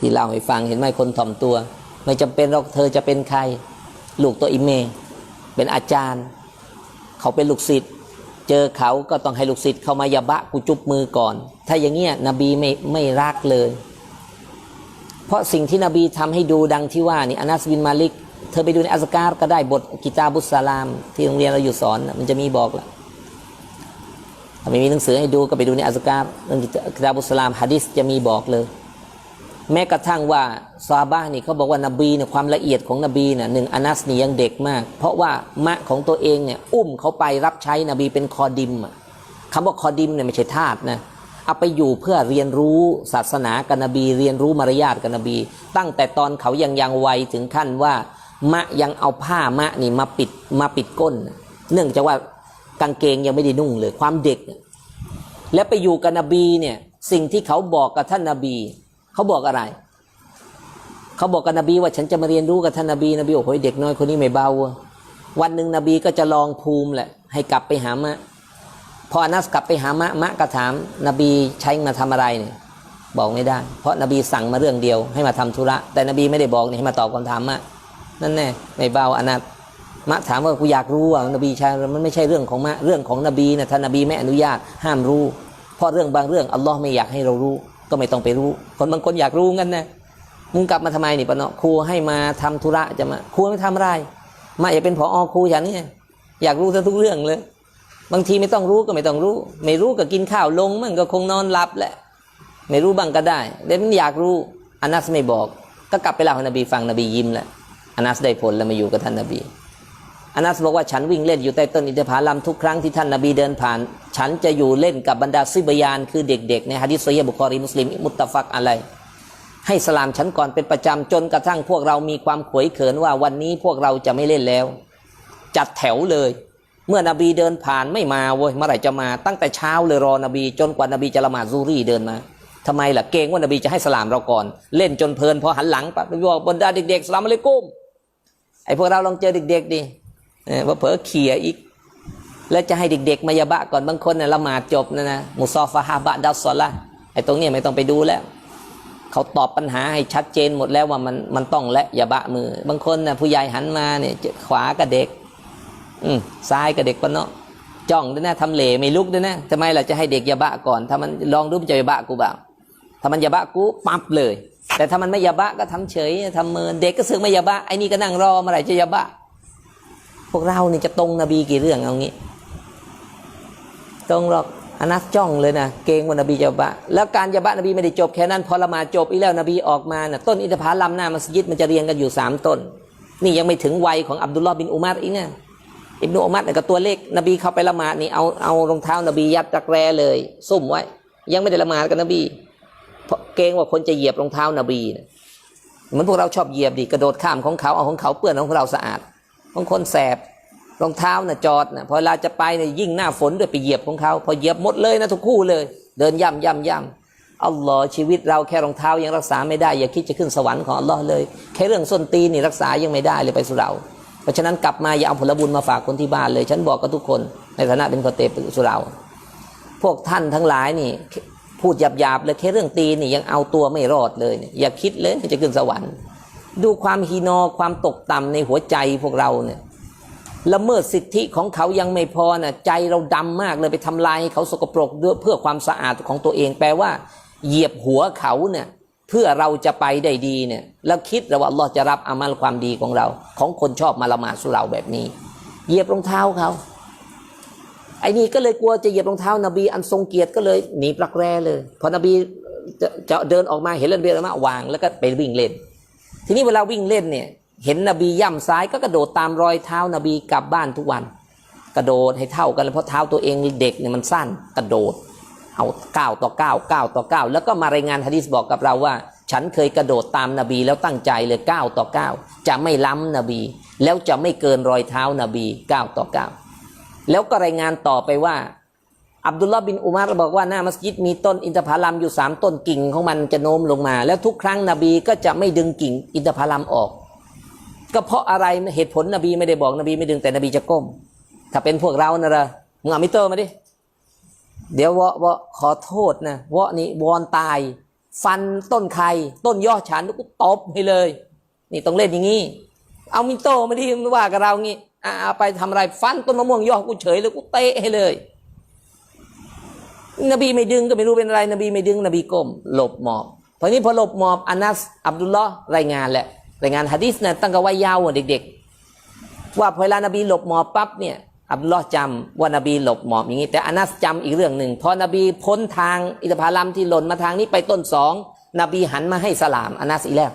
ที่เล่าให้ฟังเห็นไหมคนถ่อมตัว ไม่จำเป็นหรอกเธอจะเป็นใคร ลูกตัวอิเม เป็นอาจารย์ เขาเป็นลูกศิษย์เจอเขาก็ต้องให้ลูกศิษย์เข้ามายาบะกูจุบมือก่อน ถ้าอย่างเงี้ยนบีไม่ไม่รักเลย เพราะสิ่งที่นบีทำให้ดูดังที่ว่านี่อานัสบินมาลิก เธอไปดูในอัสการก็ได้บทกิตาบุสสลาม ที่โรงเรียนเราอยู่สอนมันจะมีบอกละถ้าไม่มีหนังสือให้ดูก็ไปดูในอัสการเรื่องกิตาบุสลามฮะดิษจะมีบอกเลย แม้กระทั่งว่าซาบะนี่เขาบอกว่านบีเนี่ยความละเอียดของนบีเนี่ยหนึ่งอนัสนี่ยังเด็กมาก เพราะว่ามะของตัวเองเนี่ยอุ้มเขาไปรับใช้นบีเป็นคอดิมอะคำว่าคอดิมเนี่ยไม่ใช่ทาสนะเอาไปอยู่เพื่อเรียนรู้ศาสนากับนบี เรียนรู้มารยาทกับนบี ตั้งแต่ตอนเขายังยังวัยถึงขั้นว่ามะยังเอาผ้ามะนี่มาปิดมาปิดก้น เนื่องจากว่ากางเกงยังไม่ได้นุ่งเลยความเด็ก และไปอยู่กับนบีเนี่ยสิ่งที่เขาบอกกับท่านนบี เขาบอกอะไร เขาบอกกับนบีว่าฉันจะมาเรียนรู้กับท่านนบีนบีบอกโอ้ยเด็กน้อยคนนี้ไม่เบาอะวันหนึ่งนบีก็จะลองภูมิแหละ ให้กลับไปหามะ พออานัสกลับไปหามะมะก็ถาม นบีใช้มาทำอะไรเนี่ยบอกไม่ได้ เพราะนบีสั่งมาเรื่องเดียวให้มาทำธุระ แต่นบีไม่ได้บอกนี่ให้มาตอบคำถามมะนั่นแน่ไม่เบาอานัสมะถามว่ากูอยากรู้อะนบีใช่มันไม่ใช่เรื่องของมะเรื่องของนบีนะท่านนบีไม่อนุญาตห้ามรู้ เพราะเรื่องบางเรื่องอัลลอฮ์ไม่อยากให้เรารู้ ก็ไม่ต้องไปรู้ คนบางคนอยากรู้งั้นนะมึงกลับมาทำไมนี่ปะเนาะครูให้มาทำธุระจะมาครูไม่ทำอะไร มาอยากเป็นผอครูฉันเนี่ยอยากรู้ซะทุกเรื่องเลย บางทีไม่ต้องรู้ก็ไม่ต้องรู้ ไม่รู้ก็กินข้าวลงมันก็คงนอนหลับแหละ ไม่รู้บ้างก็ได้แต่มันอยากรู้อานัสไม่บอก ก็กลับไปเล่าให้นบีฟังนบียิ้มแหละอานัสได้ผลแล้วมาอยู่กับท่านนบี อานัสบอกว่าฉันวิ่งเล่นอยู่ใต้ต้นอินทผลัมทุกครั้งที่ท่านนบีเดินผ่าน ฉันจะอยู่เล่นกับบรรดาซิบยานคือเด็กๆในฮะดิษซอฮีฮ์บุคอรีมุสลิมมุตตฟักอะไร ให้สลามฉันก่อนเป็นประจำจนกระทั่งพวกเรามีความขวยเขินว่าวันนี้พวกเราจะไม่เล่นแล้ว จัดแถวเลย เมื่อนบีเดินผ่านไม่มาเว้ยเมื่อไหร่จะมา ตั้งแต่เช้าเลยรอนบีจนกว่านบีจะละหมาดซูรี่เดินมาทำไมล่ะเกรงว่านบีจะให้สลามเราก่อน เล่นจนเพลินพอหันหลังปั๊บนบีบอกบรรดาเด็กๆสลามอะลัยกุมไอ้พวกเราลองเจอเด็กๆดิ ว่าเผลอเขี่ยอีก แล้วจะให้เด็กๆมายาบะก่อนบางคนน่ะละหมาดจบนะนะมุซอฟาฮาบะดัสซอละไอ้ตรงนี้ไม่ต้องไปดูแล้วเขาตอบปัญหาให้ชัดเจนหมดแล้วว่ามันมันต้องและอย่าบะมือ บางคนนะผู้ใหญ่หันมาเนี่ยขวากับเด็ก อืมซ้ายกับเด็กปะเนาะจ้องด้วยนะทำเหลไม่ลุกด้วยนะทำไมเราจะให้เด็กอย่าบะก่อน ถ้ามันลองดูมันจะอย่าบะกูเปล่าถ้ามันอย่าบะกูปั๊บเลย แต่ถ้ามันไม่อย่าบะก็ทำเฉยทำเมินเด็กก็สึกไม่อย่าบะไอ้นี่ก็นั่งรอเมื่อไหร่จะอย่าบะ พวกเรานี่จะตรงนบีกี่เรื่องเอางี้ ตรงหรอกอนัสจ้องเลยนะเกงว่านบีจะบะ แล้วการยาบะนบีไม่ได้จบแค่นั้น พอละมาจบอีแล้วนบีออกมาน่ะต้นอินทผลัมหน้ามัสยิดมันจะเรียงกันอยู่สามต้น นี่ยังไม่ถึงวัยของอับดุลลอฮ์บินอุมัรอีกนะอิบนุอุมัรเนี่ยก็ตัวเล็กนบีเข้าไปละหมาดนี่เอาเอารองเท้านบียัดตะแกรเลย ซุ่มไว้ ยังไม่ได้ละหมาดกับนบีเพราะเกรงว่าคนจะเหยียบรองเท้านบีนะเหมือนพวกเราชอบเหยียบดิกระโดดข้ามของเขาเอาของเขาเปื้อนของเราสะอาด บางคนแสบรองเท้าน่ะจอดน่ะพอเวลาจะไปเนี่ยยิ่งหน้าฝนด้วยไปเหยียบของเขาพอเหยียบหมดเลยนะทุกคู่เลย เดินย่ำย่ำย่ำอัลลอฮ์ชีวิตเราแค่รองเท้ายังรักษาไม่ได้อย่าคิดจะขึ้นสวรรค์ของอัลลอฮ์เลย แค่เรื่องส้นตีนนี่รักษายังไม่ได้เลยไปสุเราเพราะฉะนั้นกลับมาอย่าเอาผลบุญมาฝากคนที่บ้านเลย ฉันบอกกับทุกคนในฐานะเป็นคนเตปสุเราพวกท่านทั้งหลายนี่พูดหยาบๆเลยแค่เรื่องตีนนี่ยังเอาตัวไม่รอดเลย อย่าคิดเลยจะขึ้นสวรรค์ ดูความฮีนอความตกต่ำในหัวใจพวกเราเนี่ยละเมิดสิทธิของเขายังไม่พอนะใจเราดำมากเลยไปทำลายเขาสกปรกด้วยเพื่อความสะอาดของตัวเองแปลว่า เหยียบหัวเขาเนี่ยเพื่อเราจะไปได้ดีเนี่ยแล้วคิดเราว่าอัลลอฮ์จะรับอามัลความดีของเรา ของคนชอบมาละหมาดสุเหราแบบนี้ เหยียบรองเท้าเขาไอ้นี่ก็เลยกลัวจะเหยียบรองเท้านบีอันทรงเกียรติก็เลยหนีปลักแร้เลย พอนบีจะจะเดินออกมาเห็นเล่นเบียร์มาวางแล้วก็ไปวิ่งเล่น ทีนี้เวลาวิ่งเล่นเนี่ย เห็นนบีย่ำซ้ายก็กระโดดตามรอยเท้านบีกลับบ้านทุกวัน กระโดดให้เท่ากันเพราะเท้าตัวเองเด็กเนี่ยมันสั้นกระโดด เอาก้าวต่อก้าวก้าวต่อก้าวแล้วก็มารายงานฮะดีษบอกกับเราว่า ฉันเคยกระโดดตามนบีแล้วตั้งใจเลยก้าวต่อก้าวจะไม่ล้ำนบี แล้วจะไม่เกินรอยเท้านบีก้าวต่อก้าวแล้วก็รายงานต่อไปว่า อับดุลลาห์บินอุมารบอกว่าหน้ามัสยิดมีต้นอินทผลัมอยู่สามต้นกิ่งของมันจะโน้มลงมา แล้วทุกครั้งนบีก็จะไม่ดึงกิ่งอินทผลัมออก ก็เพราะอะไรเหตุผลนบีไม่ได้บอกนบีไม่ดึงแต่นบีจะก้ม ถ้าเป็นพวกเรานะละมึงเอามิเตอร์มาดิเดี๋ยววะวะขอโทษนะวะนี่วอนตาย ฟันต้นไข่ต้นยอดฉันกูตบให้เลย นี่ต้องเล่นอย่างนี้เอามิโต้มาที่ไม่ว่ากับเรางี้อ่าเอาไปทำอะไรฟันต้นมะม่วงยอดกูเฉยเลยกูเตะให้เลย นบีไม่ดึงก็ไม่รู้เป็นอะไร นบีไม่ดึง นบีก้มหลบหมอบพอนี้พอหลบหมอบอานัสอับดุลลอฮ์รายงานแหละรายงานฮะดิษนะตั้งแต่วัยเยาว์เด็กๆ ว่าพอเวลานบีหลบหมอบปั๊บเนี่ยอับดุลลอฮ์จำว่านบีหลบหมอบอย่างนี้ แต่อานัสจำอีกเรื่องหนึ่งพอนบีพ้นทางอิทธผลัมที่หล่นมาทางนี้ไปต้นสองนบีหันมาให้สลามอานัสอีกแล้ว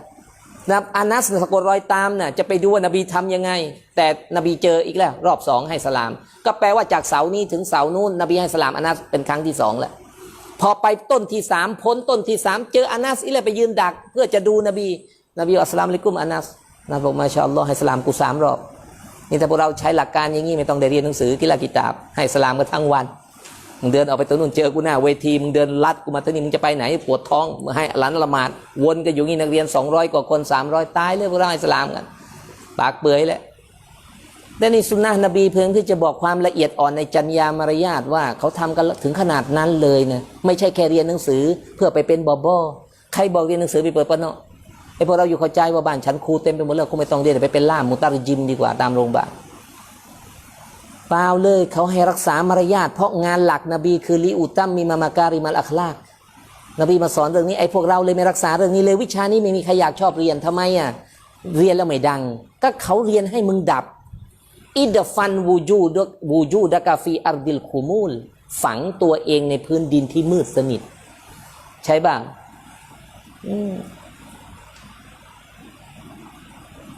นะอานัสสะกดรอยตามน่ะจะไปดูว่านบีทำยังไง แต่นบีเจออีกแล้ว รอบสองให้สลาม ก็แปลว่าจากเสานี้ถึงเสานู้นนบีให้สลามอานัสเป็นครั้งที่สองแล้วพอไปต้นที่สามพ้นต้นที่สามเจออานัสอีกแล้วไปยืนดัก เพื่อจะดูนบี นบีอัสลามลัยกุมอานัสนะบอกมาชาอัลลอฮ์ให้สลามกูสามรอบนี่ถ้าพวกเราใช้หลักการอย่างนี้ไม่ต้องได้เรียนหนังสือกิลากิตาบให้สลามกันทั้งวัน มึงเดินออกไปตัวนู้นเจอกูหน้าเวทีมึงเดินลัดกูมาตัวนี้มึงจะไปไหนปวดท้องมึงให้หลานละหมาดวนกันอยู่นี่นักเรียน 200 กว่าคน 300 ตายเลยพวกเราให้สลามกันปากเปื่อยแหละแต่นี่สุนนะนบีเพียงที่จะบอกความละเอียดอ่อนในจรรยามารยาทว่าเขาทำกันถึงขนาดนั้นเลยนะไม่ใช่แค่เรียนหนังสือเพื่อไปเป็นบอบอใครบอกเรียนหนังสือไปเปิดปะเนาะไอพวกเราอยู่เข้าใจว่าบ้านฉันครูเต็มไปหมดแล้วคงไม่ต้องเรียนไปเป็นล่ามมุตาริจิมดีกว่าตามโรงพยาบาล เปล่าเลยเขาให้รักษามารยาทเพราะงานหลักนบีคือลิอุตัมมีมามาการิมัลอัคลากนบีมาสอนเรื่องนี้ไอ้พวกเราเลยไม่รักษาเรื่องนี้เลยวิชานี้ไม่มีใครอยากชอบเรียนทำไมอะเรียนแล้วไม่ดัง ก็เขาเรียนให้มึงดับอิดฟันวูจูดวูจูดกาฟีอาร์ดิลคูมูล ฝังตัวเองในพื้นดินที่มืดสนิท ใช่ป่ะอืม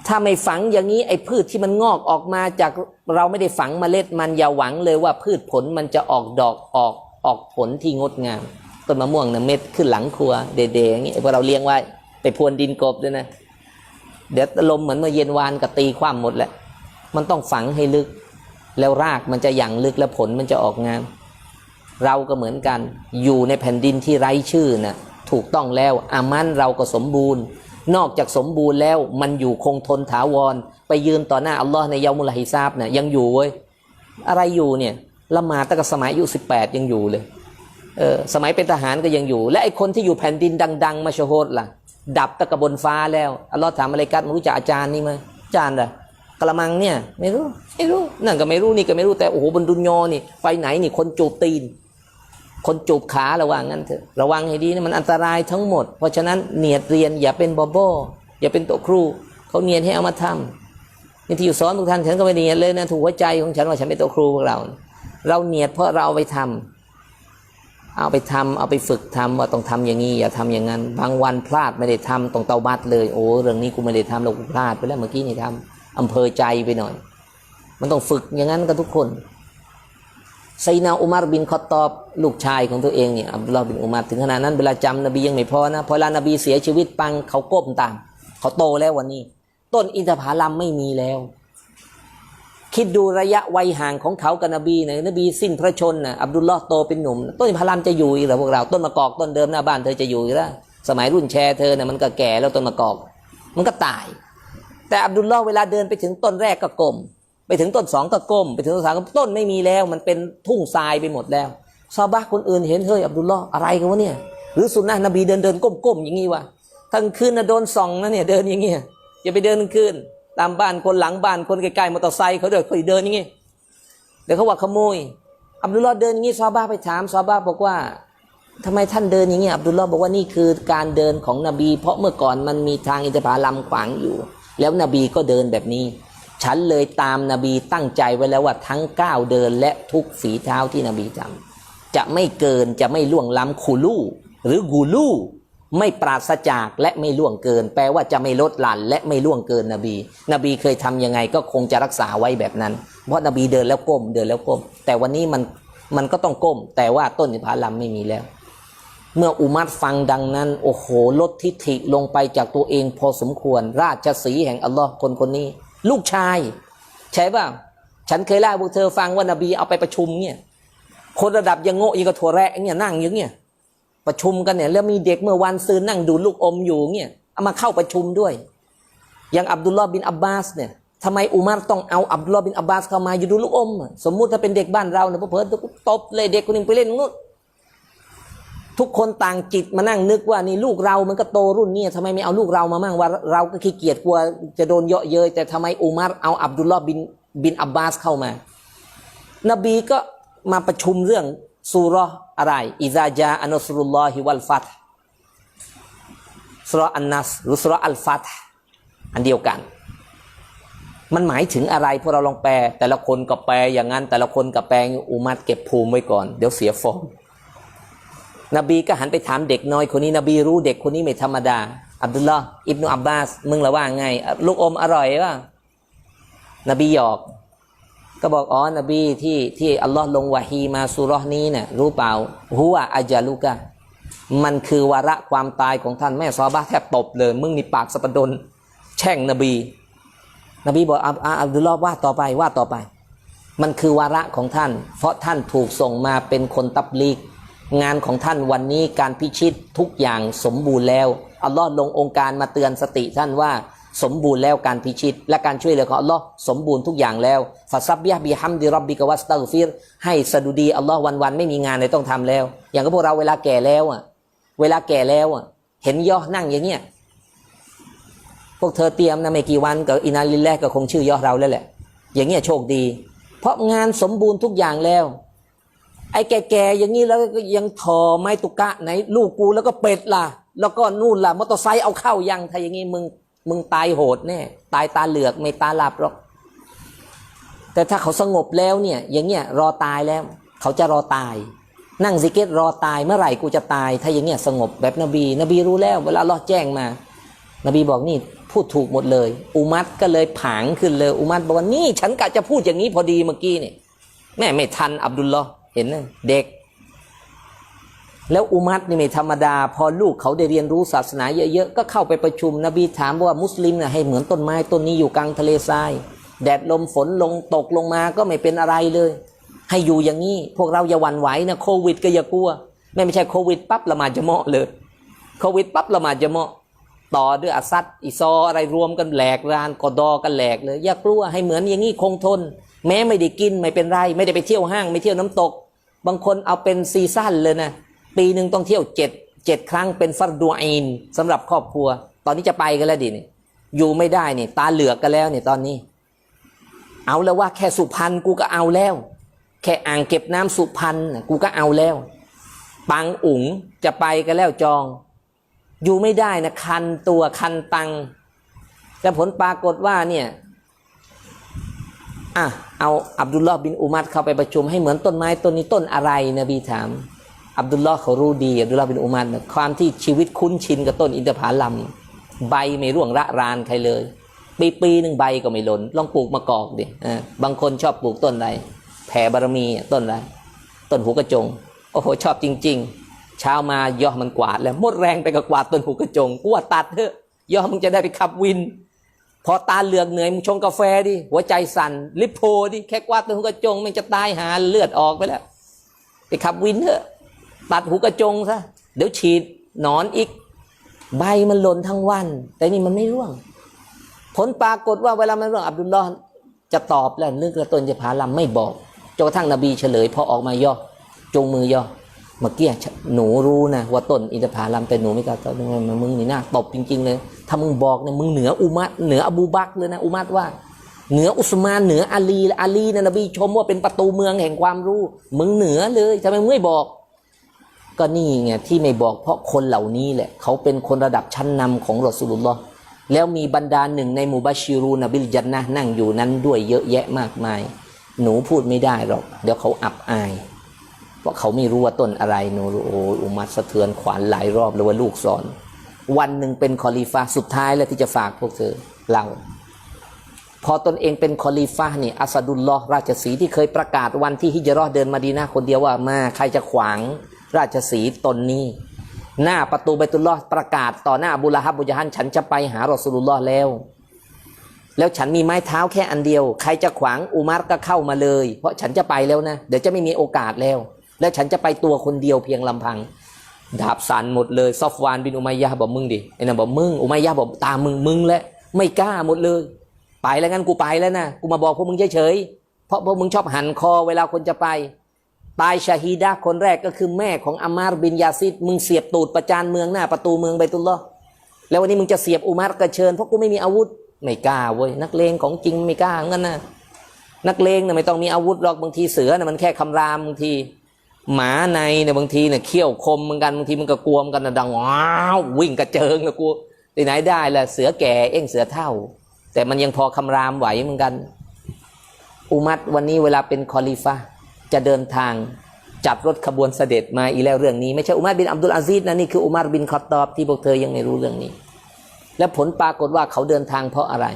ถ้าไม่ฝังอย่างนี้ไอ้พืชที่มันงอกออกมาจากเราไม่ได้ฝังเมล็ดมันอย่าหวังเลยว่าพืชผลมันจะออกดอกออกออกผลที่งดงามต้นมะม่วงนะเม็ดขึ้นหลังครัวเดๆอย่างนี้ไอ้พวกเราเลี้ยงไว้ไปพรวนดินกบด้วยนะ เดี๋ยวลมเหมือนเมื่อเย็นวานก็ตีความหมดแหละ มันต้องฝังให้ลึก แล้วรากมันจะหยั่งลึกแล้วผลมันจะออกงาม เราก็เหมือนกัน อยู่ในแผ่นดินที่ไร้ชื่อน่ะถูกต้องแล้วอามันเราก็สมบูรณ์ นอกจากสมบูรณ์แล้วมันอยู่คงทนถาวร ไปยืนต่อหน้าอัลลอฮ์ในเยามุลฮิซาบเนี่ยยังอยู่เว้ยอะไรอยู่เนี่ยละหมาดตั้งแต่สมัยอายุสิบแปดยังอยู่เลยเออสมัยเป็นทหารก็ยังอยู่ และไอคนที่อยู่แผ่นดินดัง ๆ มาชโฮดล่ะ ดับตะกบนฟ้าแล้วอัลลอฮ์ถามอะไรกันไม่รู้จักอาจารย์นี่ไหมอาจารย์เหรอกระมังเนี่ยไม่รู้ไม่รู้นั่นก็ไม่รู้นี่ก็ไม่รู้แต่โอ้โหบนดุนยอนี่ไปไหนนี่คนจูบตีน คนจูบขาระวังงั้นเถอะระวังให้ดีนะมันอันตรายทั้งหมด เพราะฉะนั้นเนียดเรียนอย่าเป็นบอบออย่าเป็นโต๊ะครูเขาเนียดให้เอามาทำนี่ที่อยู่สอนทุกท่านฉันก็ไม่เนียดเลยนะถูกหัวใจของฉันว่าฉันเป็นโต๊ะครูพวกเรา เราเนียดเพราะเราเอาไปทำเอาไปทำเอาไปฝึกทำว่าต้องทำอย่างนี้อย่าทำอย่างนั้น บางวันพลาดไม่ได้ทำต้องเตาบัดเลย โอ้เรื่องนี้กูไม่ได้ทำเรากูพลาดไปแล้วเมื่อกี้นี่ทำอำเภอใจไปหน่อย มันต้องฝึกอย่างนั้นกันทุกคน ไซนาอุมารบินคอตตอบลูกชายของตัวเองเนี่ยอับดุลลอฮ์บินอุมารถึงขนาดนั้นเวลาจำนบียังไม่พอนะพอเวลานบีเสียชีวิตปังเขาก้มตาม เขาโตแล้ววันนี้ ต้นอินทผลัมไม่มีแล้ว คิดดูระยะวัยห่างของเขากับนบีเนี่ยนบีสิ้นพระชนนะอับดุลลอฮ์โตเป็นหนุ่ม ต้นอินทผลัมจะอยู่อีกเหรอพวกเราต้นมะกอกต้นเดิมหน้าบ้านเธอจะอยู่อีกแล้วสมัยรุ่นแชร์เธอเนี่ยมันก็แก่แล้วต้นมะกอก มันก็ตาย แต่อับดุลลอฮ์เวลาเดินไปถึงต้นแรกก็ก้ม ไปถึงต้นสองก็ก้ม ไปถึงต้นสามก็ต้นไม่มีแล้ว มันเป็นทุ่งทรายไปหมดแล้วซาบะคนอื่นเห็นเฮ้ยอับดุลลอฮ์อะไรกันวะเนี่ย หรือสุนนะนบีเดินเดินก้มๆอย่างนี้วะทั้งคืนนะโดนส่องนะเนี่ยเดินอย่างเงี้ยอย่าไปเดินคืนตามบ้านคนหลังบ้านคนใกล้ๆมอเตอร์ไซค์เขาเดินเขาเดินอย่างงี้เดี๋ยวเขาว่าขโมย อับดุลลอฮ์เดินอย่างงี้ซาบะไปถามซาบะบอกว่าทำไมท่านเดินอย่างงี้อับดุลลอฮ์บอกว่านี่คือการเดินของนบี เพราะเมื่อก่อนมันมีทางอินทผลัมขวางอยู่ แล้วนบีก็เดินแบบนี้ ฉันเลยตามนาบีตั้งใจไว้แล้วว่าทั้งก้าวเดินและทุกฝีเท้าที่นบีทำจะไม่เกินจะไม่ล่วงล้ำคูลูหรือกูลูไม่ปราศจากและไม่ล่วงเกิน แปลว่าจะไม่ลดหลั่นและไม่ล่วงเกินนบี นบีเคยทำยังไงก็คงจะรักษาไว้แบบนั้น เพราะนบีเดินแล้วก้มเดินแล้วก้ม แต่วันนี้มันมันก็ต้องก้ม แต่ว่าต้นอินทผลัมไม่มีแล้ว เมื่ออุมัดฟังดังนั้นโอ้โหลดทิฐิลงไปจากตัวเองพอสมควร ราชสีห์แห่งอัลลอฮ์คนคนนี้ ลูกชาย ใช่ป่ะฉันเคยเล่าให้พวกเธอฟังว่านบีเอาไปประชุมเนี่ยคนระดับยังโง่ยังกระถั่วแระเนี่ยนั่งอย่างเนี่ยประชุมกันเนี่ยแล้วมีเด็กเมื่อวันซืนนั่งดูลูกอมอยู่เนี่ยเอามาเข้าประชุมด้วย อย่างอับดุลลอฮ์บินอับบาสเนี่ยทำไมอุมัรต้องเอาอับดุลลอฮ์บินอับบาสเข้ามาอยู่ดูลูกอม สมมุติถ้าเป็นเด็กบ้านเราเนี่ยพอเพิ่นตบเลยเด็กคนหนึงไปเล่นนู่ ทุกคนต่างจิตมานั่งนึกว่านี่ลูกเรามันก็โตรุ่นนี้ทำไมไม่เอาลูกเรามามั่งว่าเราก็ขี้เกียจกลัวจะโดนเยาะเย้ยแต่ทำไมอุมัรเอาอับดุลลอฮ์บินบินอับบาสเข้ามา นบีก็มาประชุมเรื่องซูเราะอะไรอิซาจาอันุสรุลลอฮิวัลฟัตสุราะอันนัสหรือสุราะอัลฟัตอันเดียวกัน มันหมายถึงอะไรพวกเราลองแปล แต่ละคนก็แปลอย่างนั้นแต่ละคนก็แปลอุมัดเก็บภูมิไว้ก่อน เดี๋ยวเสียฟอร์ม นบีก็หันไปถามเด็กน้อยคนนี้ นบีรู้เด็กคนนี้ไม่ธรรมดา อับดุลลอฮ์อิบนุอับบาส มึงละว่าไง ลูกอมอร่อยป่ะนบีหยอก ก็บอกอ๋อนบีที่ที่อัลลอฮ์ลงวะฮีมาสุรห์นี้เนี่ยรู้เปล่าหัวอาจาลูกะมันคือวาระความตายของท่านแม่ซอฮาบะแทบตบเลย มึงนี่ปากสะปะดนแช่งนบี นบีบอกอับอะอับดุลลอฮ์ว่าต่อไปว่าต่อไป มันคือวาระของท่าน เพราะท่านถูกส่งมาเป็นคนตับลีก งานของท่านวันนี้การพิชิตทุกอย่างสมบูรณ์แล้วอัลลอฮ์ลงองค์การมาเตือนสติท่านว่าสมบูรณ์แล้วการพิชิต และการช่วยเหลือของอัลลอฮ์สมบูรณ์ทุกอย่างแล้วฟาซับยะบิฮัมดิรับบิกวัสตัลฟิรให้สดุดีอัลลอฮ์วันๆไม่มีงานเลยต้องทำแล้ว อย่างกับพวกเราเวลาแก่แล้วอะเวลาแก่แล้วอะเห็นย่อนั่งอย่างเงี้ยพวกเธอเตรียมนะไม่กี่วันกับอินาลิลแรกก็คงชื่อย่อเราแล้วแหละ อย่างเงี้ยโชคดี เพราะงานสมบูรณ์ทุกอย่างแล้ว ไอ้แก่ๆอย่างนี้แล้วก็ยังทอไม้ตุกะไหน ลูกกูแล้วก็เป็ดล่ะ แล้วก็นู่นล่ะมอเตอร์ไซค์เอาเข้ายังถ้าอย่างงี้มึงมึงตายโหดแน่ตายตาเหลือกไม่ตาหลับหรอก แต่ถ้าเขาสงบแล้วเนี่ย อย่างเงี้ยรอตายแล้ว เขาจะรอตาย นั่งซิกเก็ตรอตายเมื่อไหร่กูจะตาย ถ้าอย่างเงี้ยสงบแบบนบี นบีรู้แล้ว เวลาเรอแจ้งมา นบีบอกนี่พูดถูกหมดเลย อุมัตก็เลยผางขึ้นเลย อุมัตบอกว่านี่ ฉันกะจะพูดอย่างนี้พอดีเมื่อกี้เนี่ยแม่ไม่ทันอับดุลลอฮ์ เห็นเด็ก แล้วอุมัตนี่ไม่ธรรมดา พอลูกเขาได้เรียนรู้ศาสนาเยอะๆก็เข้าไปประชุมนบีถามว่ามุสลิมน่ะให้เหมือนต้นไม้ต้นนี้อยู่กลางทะเลทราย แดดลมฝนลงตกลงมาก็ไม่เป็นอะไรเลย ให้อยู่อย่างนี้ พวกเราอย่าหวั่นไหวนะโควิดก็อย่ากลัวไม่ไม่ใช่โควิดปั๊บละหมาดจะเหมาะเลย โควิดปั๊บละหมาดจะเหมาะต่อด้วยอัสซัดอิซออะไรรวมกันแหลกรานกอดอกันแหลกเลย อย่ากลัวให้เหมือนอย่างนี้คงทน แม้ไม่ได้กินไม่เป็นไร ไม่ได้ไปเที่ยวห้าง ไม่เที่ยวน้ำตก บางคนเอาเป็นซีซั่นเลยนะ ปีหนึ่งต้องเที่ยวเจ็ดเจ็ดครั้งเป็นฟัรดูอินสำหรับครอบครัว ตอนนี้จะไปกันแล้วดินี่อยู่ไม่ได้นี่ตาเหลือกกันแล้วนี่ตอนนี้ เอาแล้วว่าแค่สุพรรณกูก็เอาแล้ว แค่อ่างเก็บน้ำสุพรรณกูก็เอาแล้ว ปังอุ๋งจะไปกันแล้วจอง อยู่ไม่ได้นะคันตัวคันตังแต่ผลปรากฏว่าเนี่ย อะเอาอับดุลลอฮ์บินอุมัดเข้าไปประชุมให้เหมือนต้นไม้ต้นนี้ต้นอะไรนบีถาม อับดุลลอฮ์เขารู้ดีอับดุลลอฮ์บินอุมัดความที่ชีวิตคุ้นชินกับต้นอินทผลัมใบไม่ร่วงระรานใครเลย ปีปีหนึ่งใบก็ไม่หล่นลองปลูกมะกอกดิอ่าบางคนชอบปลูกต้นอะไรแผ่บารมีต้นอะไรต้นหูกระจง โอ้โหชอบจริง ๆ เช้ามาย่อมันกวาดแล้วหมดแรงไปกับกวาดต้นหูกระจงกูว่าตัดเถอะย่อมึงจะได้ไปขับวิน พอตาเหลือกเหนื่อยมึงชงกาแฟดิหัวใจสั่นลิปโพดิแค่กวาดต้นหูกระจงมันจะตายหาเลือดออกไปแล้วไปขับวินเถอะตัดหูกระจงซะเดี๋ยวฉีดหนอนอีก ใบมันหล่นทั้งวัน แต่นี่มันไม่ร่วง ผลปรากฏว่าเวลามันร่วงอับดุลลอฮ์จะตอบแล้วนึกกระต้นจะพาลำไม่บอกจนกระทั่งนบีเฉลยพอออกมาย่อจงมือย่อ เมื่อกี้หนูรู้นะว่าต้นอินทผลัมแต่หนูไม่กล้าตอบมึงนี่น่าตบจริง ๆ เลย ถ้ามึงบอกเนี่ยมึงเหนืออุมัตเหนืออบูบักเลยนะอุมัตว่า เหนืออุสมานเหนืออาลีอาลีนะนบีชมว่าเป็นประตูเมืองแห่งความรู้ มึงเหนือเลยทำไมมึงไม่บอก ก็นี่ไงที่ไม่บอกเพราะคนเหล่านี้แหละ เขาเป็นคนระดับชั้นนำของรอสูลุลลอฮ์แล้วมีบรรดาหนึ่งในหมู่บัชชิรูนบิลจันนะนั่งอยู่นั้นด้วยเยอะแยะมากมาย หนูพูดไม่ได้หรอก เดี๋ยวเขาอับอาย ราะเขาไม่รู้ว่าต้นอะไรนูโอ้อุมัดสะเทือนขวัญหลายรอบเลยว่าลูกสอน วันหนึ่งเป็นคอลีฟาสุดท้ายแล้วที่จะฝากพวกเธอเราพอตนเองเป็นคอลีฟาเนี่ยอัสดุลลอฮ์ราชสีที่เคยประกาศวันที่ฮิจราะห์เดินมาดีนาคนเดียวว่ามาใครจะขวางราชสีตนนี้ หน้าประตูไบตุลลอฮ์ประกาศต่อหน้าอบูละฮับบุญฮันฉันจะไปหารอสูลุลลอฮ์แล้ว แล้วฉันมีไม้เท้าแค่อันเดียว ใครจะขวางอุมัรก็เข้ามาเลย เพราะฉันจะไปแล้วนะ เดี๋ยวจะไม่มีโอกาสแล้ว แล้วฉันจะไปตัวคนเดียวเพียงลำพัง ดาบสันหมดเลยซอฟวานบินอุมัยยะบอกมึงดิไอ้นั่นบอกมึงอุมัยยะบอกตามมึงมึงแหละไม่กล้าหมดเลย ไปแล้วงั้นกูไปแล้วนะกูมาบอกพวกมึงเฉยๆเพราะพวกมึงชอบหันคอเวลาคนจะไปตายชาฮีดะห์คนแรกก็คือแม่ของอามาร์บินยาซิดมึงเสียบตูดประจานเมืองหน้าประตูเมืองไบตุลลอแล้ววันนี้มึงจะเสียบอุมารก็เชิญเพราะกูไม่มีอาวุธไม่กล้าเว้ยนักเลงของจริงไม่กล้าเหมือนกันนะนักเลงเนี่ยไม่ต้องมีอาวุธหรอกบางทีเสือเนี่ยมันแค่คำรามบางที หมาในเนี่ยบางทีเนี่ยเขี้ยวคมเหมือนกันบางทีมันก็กลัวเหมอนกันนะดังว้าววิ่งกระเจิงแล้วกูที่ไหนได้ละเสือแก่เอ้งเสือเท่า แต่มันยังพอคำรามไหวเหมือนกัน อุมัดวันนี้เวลาเป็นคอลิฟะจะเดินทางจัดรถขบวนเสด็จมาอีแล้วเรื่องนี้ไม่ใช่อุมัดบินอับดุลอาซีดนะนี่คืออุมัรบินคอตตอบที่พวกเธอยังไม่รู้เรื่องนี้ และผลปรากฏว่าเขาเดินทางเพราะอะไร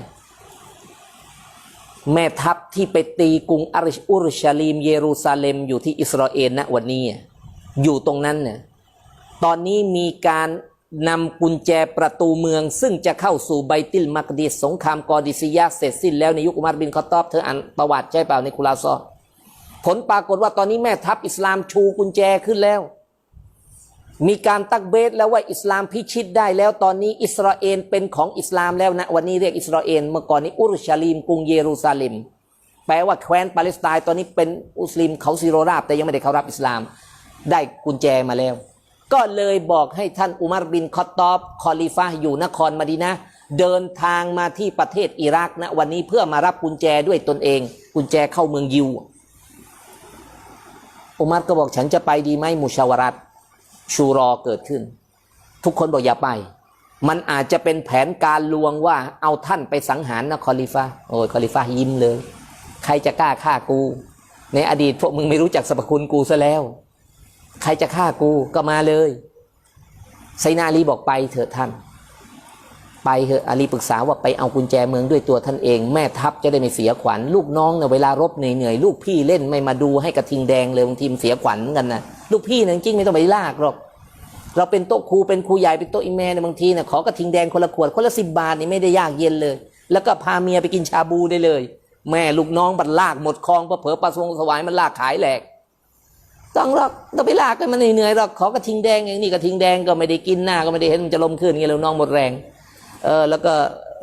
แม่ทัพที่ไปตีกรุงอาริชอุรชาลีม เยรูซาเล็มอยู่ที่อิสราเอลณวันนี้อยู่ตรงนั้นเนี่ยตอนนี้มีการนำกุญแจประตูเมือง ซึ่งจะเข้าสู่ไบติลมักดิสสงครามกอดิซิยาเสร็จสิ้นแล้วในยุคอุมัรบินคอตตอบเธออ่านประวัติใช่เปล่าในคุลาซอผลปรากฏว่าตอนนี้แม่ทัพอิสลามชูกุญแจขึ้นแล้ว มีการตักเบสแล้วว่าอิสลามพิชิตได้แล้วตอนนี้อิสราเอลเป็นของอิสลามแล้วนะวันนี้เรียกอิสราเอลเมื่อก่อนนี้อุรุชาลีมกรุงเยรูซาเล็มแปลว่าแคว้นปาเลสไตน์ตอนนี้เป็นอุสลิมเขาซิโรราบแต่ยังไม่ได้เข้ารับอิสลาม ได้กุญแจมาแล้ว ก็เลยบอกให้ท่านอุมารบินคอตตอบคอลิฟะอยู่นครมดีนะ เดินทางมาที่ประเทศอิรักนะวันนี้เพื่อมารับกุญแจด้วยตนเอง กุญแจเข้าเมืองยิวอุมัรก็บอกฉันจะไปดีไหมมุชาวรัต ชูรอเกิดขึ้น ทุกคนบอกอย่าไป มันอาจจะเป็นแผนการลวงว่าเอาท่านไปสังหารนะคอลิฟะโอ้ยคอลิฟะยิ้มเลย ใครจะกล้าฆ่ากู ในอดีตพวกมึงไม่รู้จักสรรพคุณกูซะแล้ว ใครจะฆ่ากูก็มาเลยไซนาลีบอกไปเถอะท่าน ไปเถอะอาลีปรึกษาว่าไปเอากุญแจเมืองด้วยตัวท่านเอง แม่ทัพจะได้ไม่เสียขวัญ ลูกน้องเนี่ยเวลารบเหนื่อยๆลูกพี่เล่นไม่มาดูให้กระทิงแดงเลยบางทีมเสียขวัญเหมือนกันนะ ลูกพี่เนี่ยจริงไม่ต้องไปลากหรอก เราเป็นโต๊ะครูเป็นครูใหญ่เป็นโต๊ะอิแมเนี่ยบางทีเนี่ยขอกระทิงแดงคนละขวดคนละสิบบาทนี่ไม่ได้ยากเย็นเลย แล้วก็พาเมียไปกินชาบูได้เลย แม่ลูกน้องบัดลากหมดคลองเพอเผลอปลาสวงสวายมันลากขายแหลกต้องหรอกต้องไปลากกันมันเหนื่อยๆหรอกขอกระทิงแดงอย่างนี้กระทิงแดงก็ไม่ได้กินหน้าก็ไม่ได้เห็นมันจะลมขึ้นไงแล้วน้องหมดแรงเออแล้วก็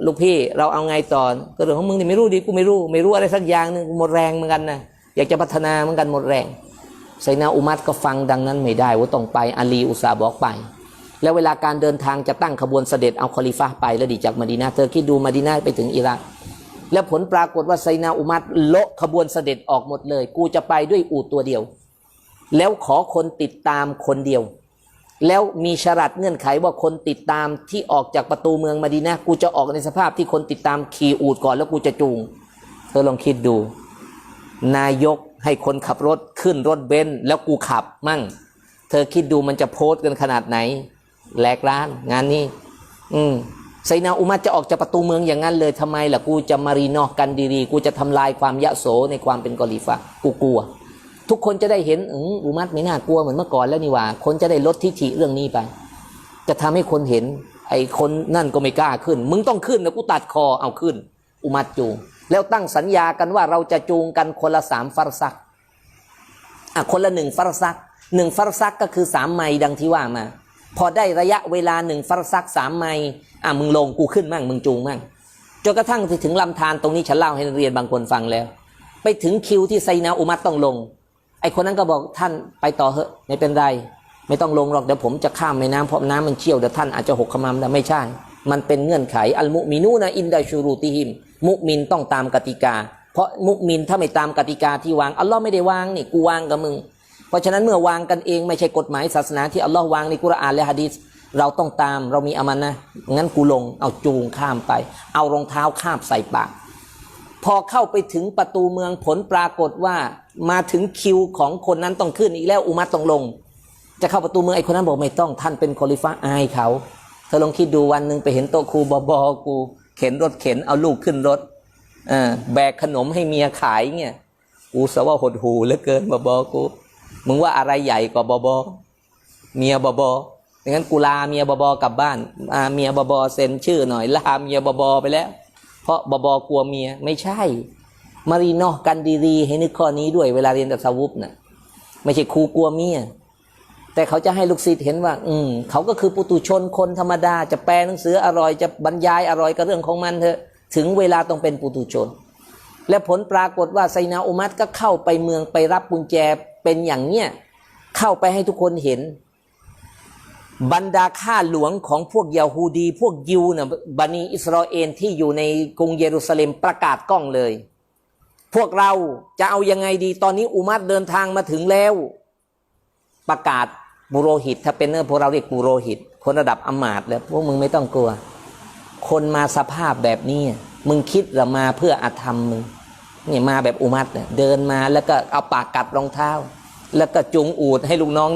ลูกพี่เราเอาไงต่อก็เรื่องของมึงนี่ไม่รู้ดิกูไม่รู้ ไม่รู้อะไรสักอย่างหนึงกูหมดแรงเหมือนกันนะอยากจะพัฒนาเหมือนกันหมดแรง ไซนาอุมัดก็ฟังดังนั้นไม่ได้ว่าต้องไปอาลีอุตสาบอกไป แล้วเวลาการเดินทางจะตั้งขบวนเสด็จเอาคอลิฟะห์ไปแล้วดีจากมะดีนาเธอคิดดูมะดีนาไปถึงอิรักแล้วผลปรากฏว่าไซนาอุมัดโละขบวนเสด็จออกหมดเลย กูจะไปด้วยอูดตัวเดียว แล้วขอคนติดตามคนเดียว แล้วมีชรัดเงื่อนไขว่าคนติดตามที่ออกจากประตูเมืองมาดีนะกูจะออกในสภาพที่คนติดตามขี่อูดก่อนแล้วกูจะจูงเธอลองคิดดู นายก ให้คนขับรถขึ้นรถเบนซ์แล้วกูขับมั่ง เธอคิดดูมันจะโพสต์กันขนาดไหนแหลกร้านงานนี้ อืมไซนาอุมัดจะออกจากประตูเมืองอย่างนั้นเลยทำไมล่ะกูจะมารีนอกกันดีๆ กูจะทำลายความยะโสในความเป็นกอลิฟะกูกลัว ทุกคนจะได้เห็นอืมอุมัดไม่น่ากลัวเหมือนเมื่อก่อนแล้วนี่ว่า คนจะได้ลดทิฐิเรื่องนี้ไป จะทำให้คนเห็น ไอ้คนนั่นก็ไม่กล้าขึ้น มึงต้องขึ้นนะกูตัดคอเอาขึ้น อุมัดจู แล้วตั้งสัญญากันว่าเราจะจูงกันคนละสามฟารซักอะคนละหนึ่งฟารซักหนึ่งฟารซักก็คือสามไมล์ดังที่ว่ามา พอได้ระยะเวลาหนึ่งฟารซักสามไมล์อะมึงลงกูขึ้นมั่งมึงจูงมั่งจนกระทั่งถึงลำธารตรงนี้ฉันเล่าให้นักเรียนบางคนฟังแล้ว ไปถึงคิวที่ไซนาอุมัดต้องลง ไอคนนั้นก็บอกท่านไปต่อเหอะไม่เป็นไร ไม่ต้องลงหรอกเดี๋ยวผมจะข้ามแม่น้ำเพราะน้ำมันเชี่ยวเดี๋ยวท่านอาจจะหกขมำได้ไม่ใช่ มันเป็นเงื่อนไขอัลมุมินูนะอินดาชูรูติฮิม มุมินต้องตามกติกา เพราะมุมินถ้าไม่ตามกติกาที่วางอัลลอฮ์ไม่ได้วางนี่กูวางกับมึง เพราะฉะนั้นเมื่อวางกันเองไม่ใช่กฎหมายศาสนาที่อัลลอฮ์วางในกุรอานและฮะดีษเราต้องตามเรามีอามันนะงั้นกูลงเอาจูงข้ามไป เอารองเท้าข้ามใส่ปาก พอเข้าไปถึงประตูเมืองผลปรากฏว่า มาถึงคิวของคนนั้นต้องขึ้นอีกแล้วอุมัตต้องลง จะเข้าประตูเมืองไอ้คนนั้นบอกไม่ต้องท่านเป็นคอลิฟ้าอายเขา เธอลองคิดดูวันหนึ่งไปเห็นโต๊ะครูบอบอกู เข็นรถเข็นเอาลูกขึ้นรถแบกขนมให้เมียขายเงี้ยกูสว่าหดหูเหลือเกินบอบอกูมึงว่าอะไรใหญ่กว่าบอบอเมียบอบอดังนั้นกูลาเมียบอบอกลับบ้านอาเมียบอบอเซ็นชื่อหน่อยลาเมียบอบอไปแล้ว เพราะบอบอกลัวเมียไม่ใช่ มารีนอกกันดีๆให้นึกข้อนี้ด้วยเวลาเรียนตัสวุปน่ะไม่ใช่ครูกลัวเมีย แต่เขาจะให้ลูกศิษย์เห็นว่า อืมเขาก็คือปุตุชนคนธรรมดา จะแปลหนังสืออร่อยจะบรรยายอร่อยก็เรื่องของมันเถอะ ถึงเวลาต้องเป็นปุตุชน และผลปรากฏว่าไซนาอุมัดก็เข้าไปเมืองไปรับกุญแจเป็นอย่างเนี้ยเข้าไปให้ทุกคนเห็น บรรดาข้าหลวงของพวกยาฮูดี พวกยิวเนะบันิอิสราเอลที่อยู่ในกรุงเยรูซาเล็มประกาศกล้องเลย พวกเราจะเอายังไงดีตอนนี้อุมัดเดินทางมาถึงแล้ว ประกาศ บุโรหิต ถ้าเป็นเนื้อพวกเราเรียกบุโรหิต คนระดับอมาตย์แล้วพวกมึงไม่ต้องกลัว คนมาสภาพแบบนี้ มึงคิดหรือมาเพื่ออาธรรมมึงเนี่ยมาแบบอุมัดเดินมาแล้วก็เอาปากกัดรองเท้า แล้วก็จุงอูดให้ลูกน้อง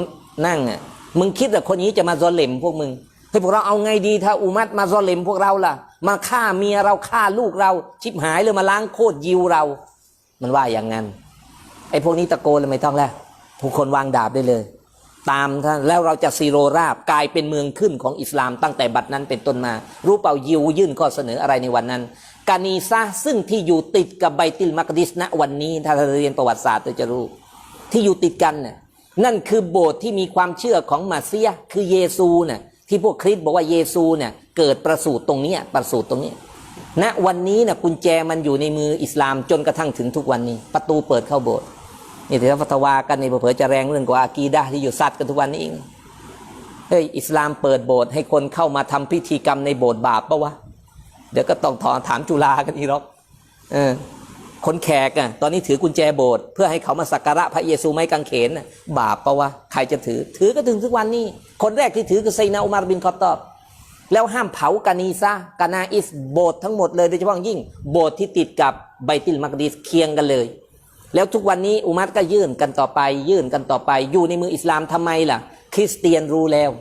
นั่งอะมึงคิดว่าคนนี้จะมาซอเลมพวกมึงเฮ้ยพวกเราเอาไงดีถ้าอุมัดมาซอเลมพวกเราล่ะ มาฆ่าเมียเราฆ่าลูกเรา ชิบหายเลยมาล้างโคตรยิวเรา มันว่าอย่างนั้นไอ้พวกนี้ตะโกนเลยไม่ต้องแล้วผู้คนวางดาบได้เลย ตามท่านแล้วเราจะซีโรราบกลายเป็นเมืองขึ้นของอิสลามตั้งแต่บัดนั้นเป็นต้นมา รู้เปล่ายิวยื่นข้อเสนออะไรในวันนั้น กานีซาซึ่งที่อยู่ติดกับไบติลมักดิสณวันนี้ถ้าเราเรียนประวัติศาสตร์เราจะรู้ ที่อยู่ติดกันน่ะนั่นคือโบสถ์ที่มีความเชื่อของมาเซียคือเยซูน่ะที่พวกคริสต์บอกว่าเยซูเนี่ยเกิดประสูติตรงนี้ประสูติตรงนี้ยณวันนี้น่ะกุญแจมันอยู่ในมืออิสลามจนกระทั่งถึงทุกวันนี้ ประตูเปิดเข้าโบสถ์ นี่ถือว่าฟัตวากันในเผยจะแรงเรื่องกว่าอากีดะห์ที่อยู่ซัดกันทุกวันนี้เองเฮ้ยอิสลามเปิดโบสถ์ให้คนเข้ามาทำพิธีกรรมในโบสถ์บาปปะวะเดี๋ยวก็ต้องถอนถามจุฬากันอีกหรอกเออคนแขกอะตอนนี้ถือกุญแจโบสถ์เพื่อให้เขามาสักการะพระเยซูไม่กางเขนบาปปะวะใครจะถือ ถือก็ถึงทุกวันนี้ คนแรกที่ถือคือไซนาอุมารบินคอตตอบ แล้วห้ามเผากานีซะกานาอิสโบสถ์ทั้งหมดเลยโดยเฉพาะยิ่งโบสถ์ที่ติดกับไบติลมักดิสเคียงกันเลย แล้วทุกวันนี้อุมัดก็ยื่นกันต่อไป ยื่นกันต่อไป อยู่ในมืออิสลามทำไมล่ะ คริสเตียนรู้แล้ว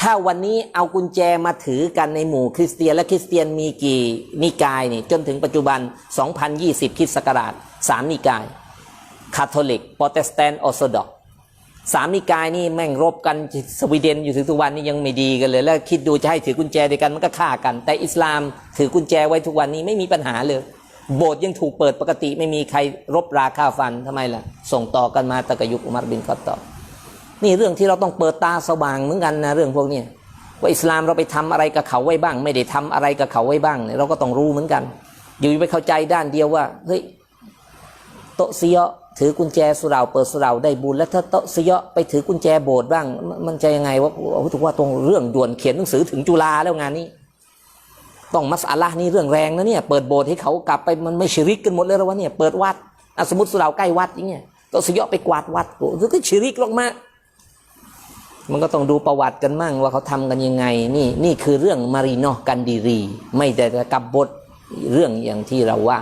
ถ้าวันนี้เอากุญแจมาถือกันในหมู่คริสเตียนและคริสเตียนมีกี่นิกายนี่จนถึงปัจจุบัน 2020คริสต์ศักราชสามนิกายคาทอลิกโปรเตสแตนต์ออร์โธดอกสามนิกายนี่แม่งรบกันสวีเดนอยู่ถึงทุกวันนี้ยังไม่ดีกันเลย แล้วคิดดูจะให้ถือกุญแจเดียวกันมันก็ฆ่ากัน แต่อิสลามถือกุญแจไว้ทุกวันนี้ไม่มีปัญหาเลย โบสถ์ยังถูกเปิดปกติไม่มีใครรบราฆ่าฟันทำไมล่ะ ส่งต่อกันมาตะกยุคอุมัรบินคอตอบนี่เรื่องที่เราต้องเปิดตาสว่างเหมือนกันนะเรื่องพวกนี้ว่าอิสลามเราไปทำอะไรกับเขาไว้บ้าง ไม่ได้ทำอะไรกับเขาไว้บ้างเนี่ยเราก็ต้องรู้เหมือนกัน อยู่ไปเข้าใจด้านเดียวว่าเฮ้ยโตเซียถือกุญแจสุราเปิดสุราได้บุญแล้วถ้าโตเซียไปถือกุญแจโบสถ์บ้าง มันจะยังไงวะโอ้ถูกว่าตรงเรื่องด่วนเขียนหนังสือถึงจุฬาแล้วงานนี้ ต้องมัสอาลานี่เรื่องแรงนะเนี่ยเปิดโบสถ์ให้เขากลับไปมันไม่ชิริกกันหมดเลยหรอวะเนี่ยเปิดวัดสมมติสุเราใกล้วัดอย่างเงี้ยโตะเซียอไปกวาดวัดโอ้ก็ชิริกลงมามันก็ต้องดูประวัติกันมั่งว่าเขาทำกันยังไง นี่นี่คือเรื่องมารีนอกันดีรี ไม่ได้กับบทเรื่องอย่างที่เราว่า